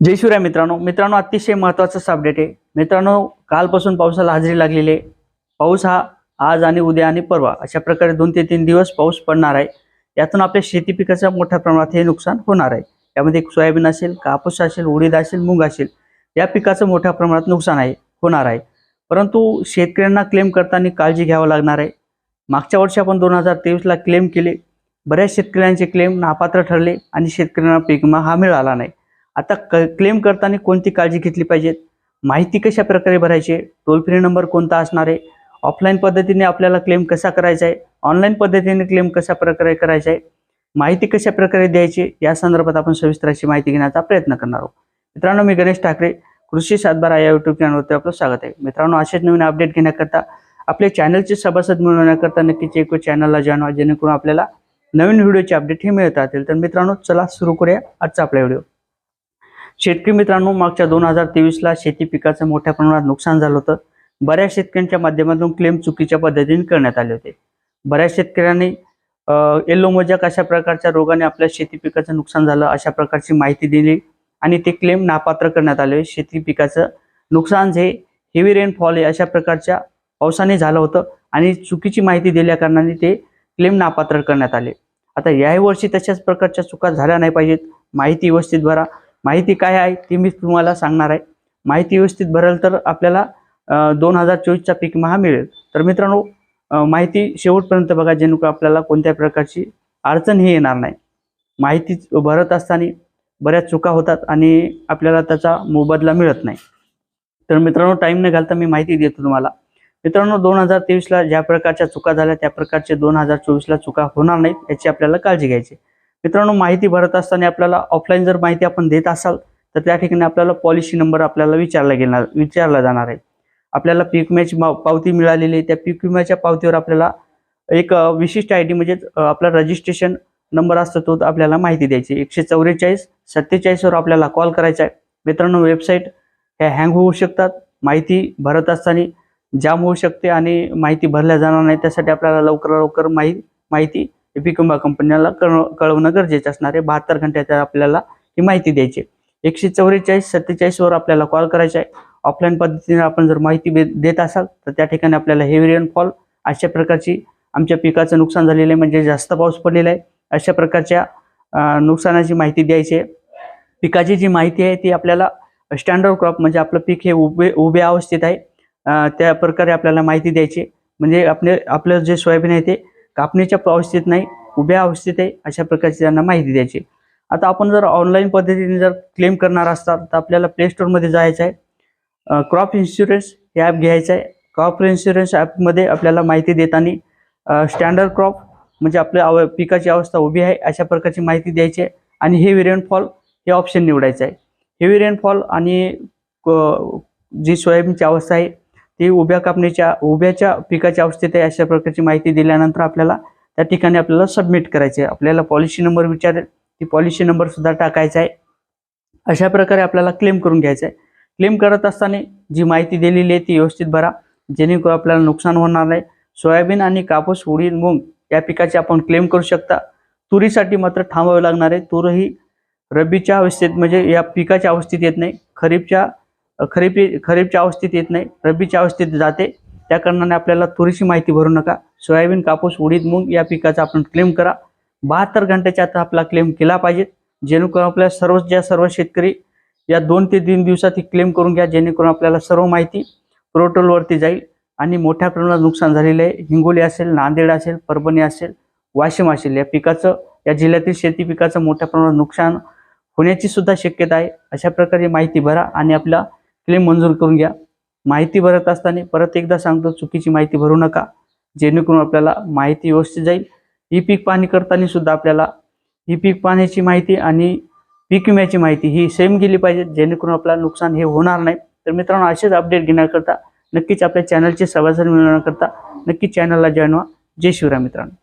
जय शिवराय मित्रांनो. मित्रांनो अतिशय महत्वाचं अपडेट आहे. मित्रांनो कालपासून पावसाला हजेरी लागलेली आहे. पाऊस हा आज आणि उद्या आणि परवा अशा प्रकारे दोन ते तीन दिवस पाऊस पडणार आहे. यातून आपल्या शेती पिकाचं मोठ्या प्रमाणात हे नुकसान होणार आहे. यामध्ये सोयाबीन असेल कापूस असेल उडीद असेल मूग असेल या पिकाचं मोठ्या प्रमाणात नुकसान आहे होणार आहे. परंतु शेतकऱ्यांना क्लेम करताना काळजी घ्यावं लागणार आहे. मागच्या वर्षी आपण दोन हजार तेवीसला क्लेम केले. बऱ्याच शेतकऱ्यांचे क्लेम नापात्र ठरले आणि शेतकऱ्यांना पीक विमा हा मिळाला नाही. आता क क्लेम करताना कोणती काळजी घेतली पाहिजे? माहिती कशा प्रकारे भरायची? टोल फ्री नंबर कोणता असणार आहे? ऑफलाईन पद्धतीने आपल्याला क्लेम कसा करायचा आहे? ऑनलाईन पद्धतीने क्लेम कशा प्रकारे करायचा आहे? माहिती कशा प्रकारे द्यायची? या संदर्भात आपण सविस्तर अशी माहिती घेण्याचा प्रयत्न करणार आहोत. मित्रांनो मी गणेश ठाकरे कृषी सातबारा या युट्यूब चॅनलवरती आपलं स्वागत आहे. मित्रांनो असेच नवीन अपडेट घेण्याकरता आपल्या चॅनलचे सभासद मिळवण्याकरता नक्कीच एक चॅनलला जॉईन व्हा जेणेकरून आपल्याला नवीन व्हिडिओचे अपडेट हे मिळत राहतील. तर मित्रांनो चला सुरू करूया आजचा आपला व्हिडिओ शेतकरी मित्रांनो मागच्या दोन हजार तेवीसला शेती पिकाचं मोठ्या प्रमाणात नुकसान झालं होतं. बऱ्याच शेतकऱ्यांच्या माध्यमातून क्लेम चुकीच्या पद्धतीने करण्यात आले होते. बऱ्याच शेतकऱ्यांनी येल्लो मोजॅक अशा प्रकारच्या रोगाने आपल्या शेती पिकाचं नुकसान झालं अशा प्रकारची माहिती दिली आणि ते क्लेम नापात्र करण्यात आले. शेती पिकाचं नुकसान हे हेवी रेनफॉल आहे अशा प्रकारच्या पावसाने झालं होतं आणि चुकीची माहिती दिल्या कारणाने ते क्लेम नापात्र करण्यात आले. आता याही वर्षी तशाच प्रकारच्या चुका झाल्या नाही पाहिजेत. माहिती व्यवस्थित भरा. माहिती काय आहे ती मी तुम्हाला सांगणार आहे. माहिती व्यवस्थित भरेल तर आपल्याला दोन हजार चोवीसचा पीक महा मिळेल. तर मित्रांनो माहिती शेवटपर्यंत बघा जेणेकरून आपल्याला कोणत्या प्रकारची अडचण ही येणार नाही. माहिती भरत असताना बऱ्याच चुका होतात आणि आपल्याला त्याचा मोबदला मिळत नाही. तर मित्रांनो टाईम न घालता मी माहिती देतो तुम्हाला. मित्रांनो दोन हजार तेवीसला ज्या प्रकारच्या चुका झाल्या त्या प्रकारचे दोन हजार चोवीसला चुका होणार नाहीत याची आपल्याला काळजी घ्यायची मित्रांनो माहिती भरत असताना आपल्याला ऑफलाईन जर माहिती आपण देत असाल तर त्या ठिकाणी आपल्याला पॉलिसी नंबर आपल्याला विचारला गेणार विचारला जाणार आहे. आपल्याला पीक विम्याची पावती मिळालेली आहे. त्या पीक विम्याच्या पावतीवर आपल्याला एक विशिष्ट आय डी म्हणजेच आपला रजिस्ट्रेशन नंबर असतो तो आपल्याला माहिती द्यायची एकशे चौवेचाळीस सत्तेचाळीसवर आपल्याला कॉल करायचा आहे. मित्रांनो वेबसाईट ह्या हँग होऊ शकतात. माहिती भरत असताना जाम होऊ शकते आणि माहिती भरल्या जाणार नाही. त्यासाठी आपल्याला लवकर लवकर माहिती माहिती पीक विमा कंपन्याला कळव कळवणं गरजेचं असणार आहे. बहात्तर घंट्याच्या आपल्याला ही माहिती द्यायची एकशे चौवेचाळीस सत्तेचाळीसवर आपल्याला कॉल करायचा आहे. ऑफलाईन पद्धतीने आपण जर माहिती देत असाल तर त्या ठिकाणी आपल्याला हेवी रेनफॉल अशा प्रकारची आमच्या पिकाचं नुकसान झालेलं आहे. म्हणजे जास्त पाऊस पडलेला आहे. अशा प्रकारच्या नुकसानाची माहिती द्यायची आहे. पिकाची जी माहिती आहे ती आपल्याला स्टँडर्ड क्रॉप म्हणजे आपलं पीक हे उभे उभ्या अवस्थेत आहे. त्या प्रकारे आपल्याला माहिती द्यायची म्हणजे आपले आपलं जे सोयाबीन आहे ते कापणीच्या अवस्थेत नाही उभ्या अवस्थेत आहे अशा प्रकारची त्यांना माहिती द्यायची. आता आपण जर ऑनलाईन पद्धतीने जर क्लेम करणार असतात तर आपल्याला प्ले स्टोरमध्ये जायचं आहे. क्रॉप इन्शुरन्स हे ॲप घ्यायचं आहे. क्रॉप इन्शुरन्स ॲपमध्ये आपल्याला माहिती देताना स्टँडर्ड क्रॉप म्हणजे आपल्या अव पिकाची अवस्था उभी आहे अशा प्रकारची माहिती द्यायची आहे. आणि हेवी रेनफॉल हे ऑप्शन निवडायचं आहे. हेवी रेनफॉल आणि क- जी सोयाबीनची अवस्था आहे ती उभ्या कापणीच्या उभ्याच्या पिकाच्या अवस्थेत आहे अशा प्रकारची माहिती दिल्यानंतर आपल्याला त्या ठिकाणी आपल्याला सबमिट करायचे आहे. आपल्याला पॉलिसी नंबर विचारेल ती पॉलिसी नंबर सुद्धा टाकायचा आहे. अशा प्रकारे आपल्याला क्लेम करून घ्यायचं आहे. क्लेम करत असताना जी माहिती दिलेली आहे ती व्यवस्थित भरा. जेणेकरून आपल्याला नुकसान होणार नाही. सोयाबीन आणि कापूस उडीद मूग या पिकाचे आपण क्लेम करू शकता. तुरीसाठी मात्र थांबावे लागणार आहे. तुरही रब्बीच्या अवस्थेत म्हणजे या पिकाच्या अवस्थेत येत नाही. खरीपच्या खरीप खरीपच्या अवस्थेत येत नाही रब्बीच्या अवस्थेत जाते. त्या कारणाने आपल्याला थोडीशी माहिती भरू नका. सोयाबीन कापूस उडीद मूग या पिकाचा आपण क्लेम करा. बहात्तर घंट्याच्या आता आपला क्लेम केला पाहिजे. जेणेकरून आपल्या सर्व ज्या सर्व शेतकरी या दोन ते तीन दिवसात ही क्लेम करून घ्या जेणेकरून आपल्याला सर्व माहिती पोर्टलवरती जाईल. आणि मोठ्या प्रमाणात नुकसान झालेलं आहे. हिंगोली असेल नांदेड असेल परभणी असेल वाशिम असेल. या पिकाचं या जिल्ह्यातील शेती पिकाचं मोठ्या प्रमाणात नुकसान होण्याची सुद्धा शक्यता आहे. अशा प्रकारे माहिती भरा आणि आपला क्लेम मंजूर करून घ्या. माहिती भरत असताना परत एकदा सांगतो चुकीची माहिती भरू नका. जेणेकरून आपल्याला माहिती व्यवस्थित जाईल. ही पीक पाहणी करताना सुद्धा आपल्याला ही पीक पाण्याची माहिती आणि पीक विम्याची माहिती ही सेम गेली पाहिजे. जेणेकरून आपल्याला नुकसान हे होणार नाही. तर मित्रांनो असेच अपडेट घेण्याकरता नक्कीच आपल्या चॅनलचे सभासद मिळवण्याकरता नक्कीच चॅनलला जॉईन व्हा. जय शिवराय मित्रांनो.